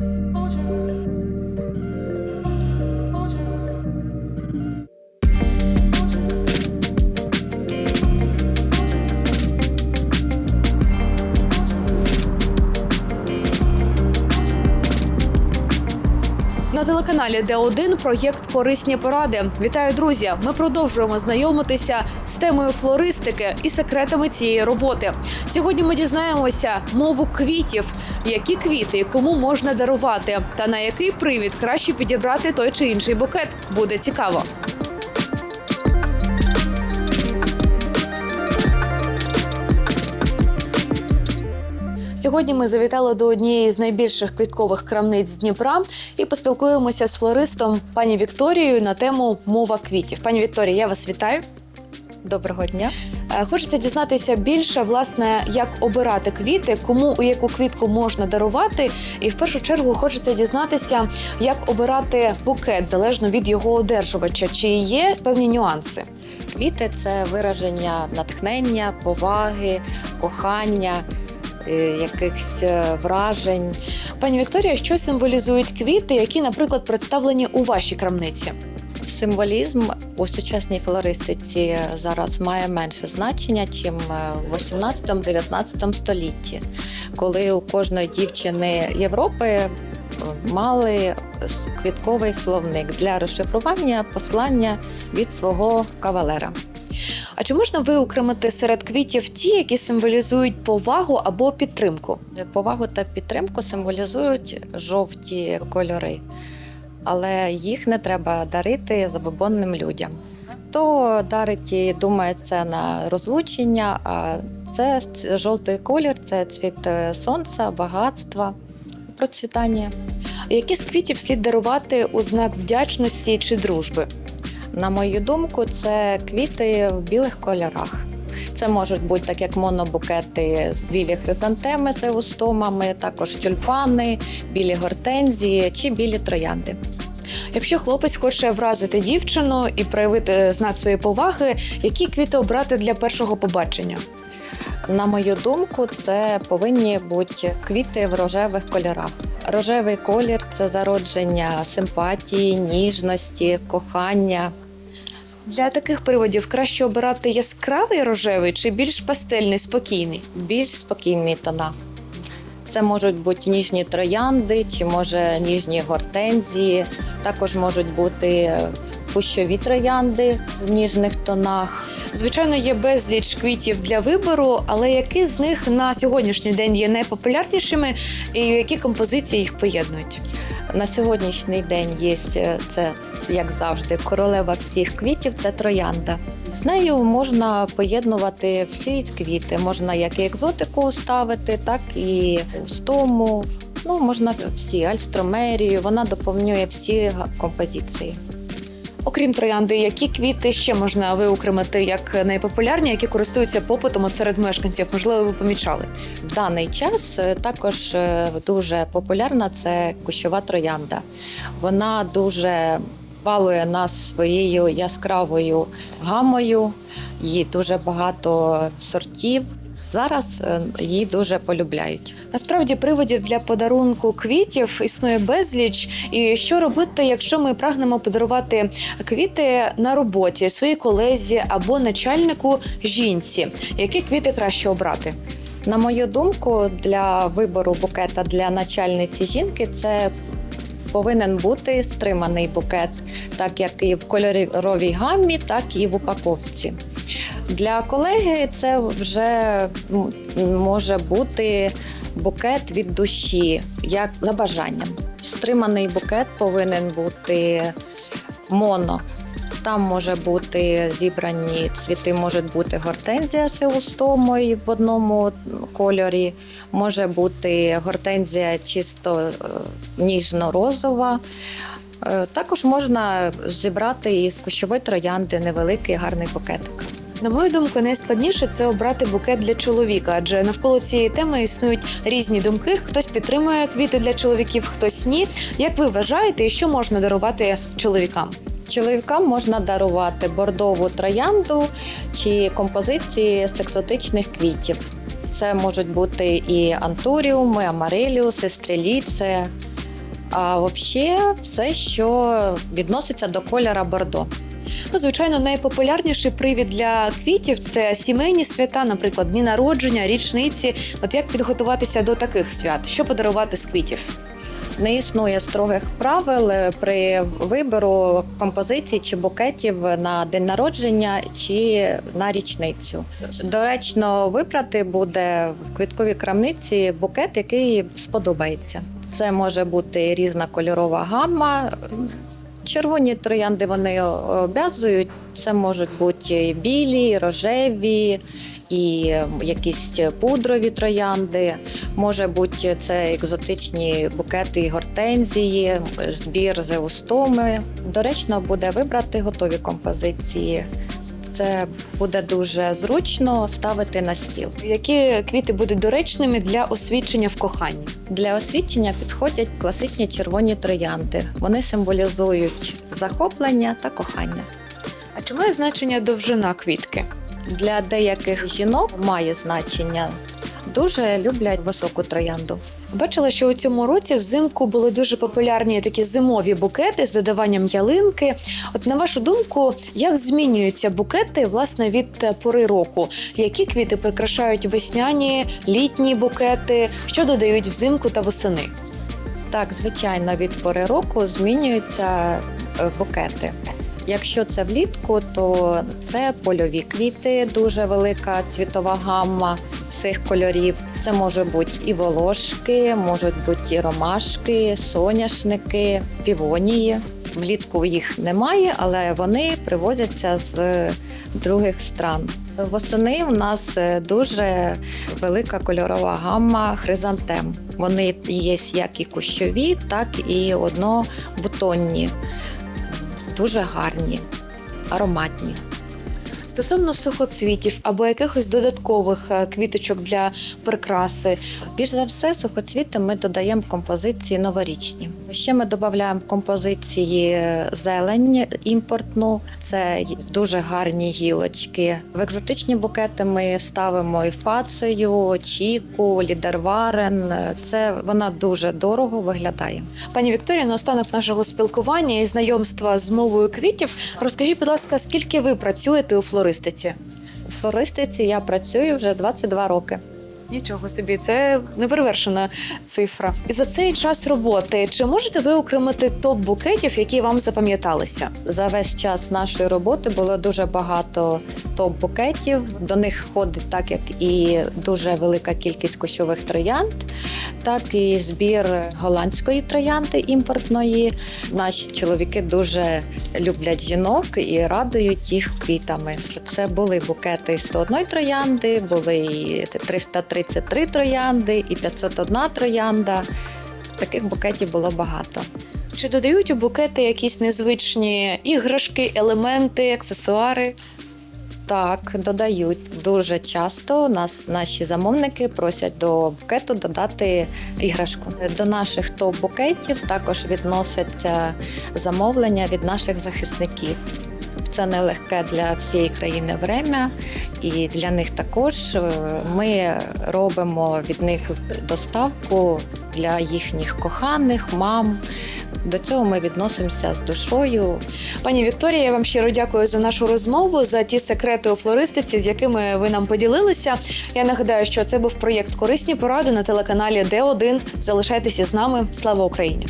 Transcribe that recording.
Bye. На телеканалі Д1 проєкт Корисні поради. Вітаю, друзі! Ми продовжуємо знайомитися з темою флористики і секретами цієї роботи. Сьогодні ми дізнаємося мову квітів, які квіти кому можна дарувати, та на який привід краще підібрати той чи інший букет. Буде цікаво. Сьогодні ми завітали до однієї з найбільших квіткових крамниць Дніпра і поспілкуємося з флористом пані Вікторією на тему мова квітів. Пані Вікторія, я вас вітаю. Доброго дня. Е, Хочеться дізнатися більше, власне, як обирати квіти, кому у яку квітку можна дарувати. І в першу чергу хочеться дізнатися, як обирати букет залежно від його одержувача. Чи є певні нюанси? Квіти це вираження натхнення, поваги, кохання, якихось е, вражень. Пані Вікторія, що символізують квіти, які, наприклад, представлені у вашій крамниці? Символізм у сучасній флористиці зараз має менше значення, чим в 18-19 столітті, коли у кожної дівчини Європи е, мали квітковий словник для розшифрування послання від свого кавалера. А чи можна виокремити серед квітів ті, які символізують повагу або підтримку? Повагу та підтримку символізують жовті кольори, але їх не треба дарити забобонним людям. Хто дарить і думає це на розлучення, а це жовтий колір, це цвіт е, сонця, багатства, процвітання. Які з квітів слід дарувати у знак вдячності чи дружби? На мою думку, це квіти в білих кольорах. Це можуть бути так як монобукети з білі хризантеми з еустомами, також тюльпани, білі гортензії чи білі троянди. Якщо хлопець хоче вразити дівчину і проявити знак своєї поваги, які квіти обрати для першого побачення? На мою думку, це повинні бути квіти в рожевих кольорах. Рожевий колір це зародження симпатії, ніжності, кохання. Для таких приводів краще обирати яскравий рожевий чи більш пастельний, спокійний. більш спокійні тона. Це можуть бути ніжні троянди, чи може ніжні гортензії. Також можуть бути кущові троянди в ніжних тонах. Звичайно, є безліч квітів для вибору, але які з них на сьогоднішній день є найпопулярнішими і які композиції їх поєднують? На сьогоднішній день є е, це, як завжди, королева всіх квітів це троянда. З нею можна поєднувати всі квіти. Можна як і екзотику ставити, так і стому. Ну, можна всі альстромерію, вона доповнює всі композиції. Окрім троянди, які квіти ще можна виокремити як найпопулярні, які користуються попитом серед мешканців? Можливо, ви помічали. В даний час е, також е, дуже популярна це кущова троянда. Вона дуже балує нас своєю яскравою гамою, її дуже багато сортів. Зараз е, її дуже полюбляють. Насправді приводів для подарунку квітів існує безліч. І що робити, якщо ми прагнемо подарувати квіти на роботі своїй колезі або начальнику жінці? Які квіти краще обрати? На мою думку, для вибору букета для начальниці жінки це повинен бути стриманий букет, так як і в кольоровій гаммі, так і в упаковці. Для колеги це вже може бути букет від душі, як за бажанням. Стриманий букет повинен бути моно. Там може бути зібрані цвіти, може бути гортензія з еустомою в одному кольорі, може бути гортензія чисто е, ніжно-розова. Е, Також можна зібрати із кущової троянди невеликий гарний букетик. На мою думку, найскладніше це обрати букет для чоловіка, адже навколо цієї теми існують різні думки. Хтось підтримує квіти для чоловіків, хтось ні. Як ви вважаєте, і що можна дарувати чоловікам? Чоловікам можна дарувати бордову троянду чи композиції з екзотичних квітів. Це можуть бути і антуріуми, амареліуси, стреліце, А взагалі, все, що відноситься до кольора бордо. Ну, звичайно, найпопулярніший привід для квітів це сімейні свята, наприклад, дні народження, річниці. От як підготуватися до таких свят? Що подарувати з квітів? Не існує строгих правил при вибору композицій чи букетів на день народження чи на річницю. Доречно вибрати буде в квітковій крамниці букет, який сподобається. Це може бути різна кольорова гамма. Червоні троянди вони обв'язують. Це можуть бути білі, рожеві і якісь пудрові троянди. Може бути це екзотичні букети і гортензії, збір зеустоми. Доречно буде вибрати готові композиції. Це буде дуже зручно ставити на стіл. Які квіти будуть доречними для освідчення в коханні? Для освічення підходять класичні червоні троянди. Вони символізують захоплення та кохання. А чи має значення довжина квітки? Для деяких жінок має значення. Дуже люблять високу троянду. Бачила, що у цьому році взимку були дуже популярні такі зимові букети з додаванням ялинки. От на вашу думку, як змінюються букети власне від пори року? Які квіти прикрашають весняні, літні букети? Що додають взимку та восени? Так, звичайно, від пори року змінюються е, букети. Якщо це влітку, то це польові квіти, дуже велика цвітова гамма всіх кольорів. Це може бути і волошки, можуть бути і ромашки, соняшники, півонії. Влітку їх немає, але вони привозяться з других стран. Восени у нас е, дуже велика кольорова гамма хризантем. Вони є як і кущові, так і однобутонні. Дуже гарні, ароматні. Стосовно сухоцвітів або якихось додаткових е, квіточок для прикраси, Більш за все, сухоцвіти ми додаємо в композиції новорічні. Ще ми додаємо композиції зелень імпортну, це дуже гарні гілочки. В екзотичні букети ми ставимо і фацею, чіку, лідерварен. Це вона дуже дорого виглядає. пані Вікторія, наостанок нашого спілкування і знайомства з мовою квітів, розкажіть, будь ласка, скільки ви працюєте у флористиці? У флористиці я працюю вже 22 роки. Нічого собі, це неперевершена цифра. І за цей час роботи чи можете ви окремити топ букетів, які вам запам'яталися? За весь час нашої роботи було дуже багато топ букетів. До них входить так, як і дуже велика кількість кущових троянд, так і збір голландської троянди імпортної. Наші чоловіки дуже люблять жінок і радують їх квітами. Це були букети 101 троянди, були 303 33 троянди і 501 троянда. Таких букетів було багато. Чи додають у букети якісь незвичні іграшки, елементи, аксесуари? Так, додають дуже часто. У нас наші замовники просять до букету додати іграшку. До наших топ-букетів також відносяться замовлення від наших захисників. Це нелегке для всієї країни время, і для них також Е, ми робимо від них доставку для їхніх коханих, мам. До цього ми відносимося з душою. Пані Вікторія, я вам щиро дякую за нашу розмову, за ті секрети у флористиці, з якими ви нам поділилися. Я нагадаю, що це був проєкт Корисні поради на телеканалі Д1. Залишайтеся з нами. Слава Україні!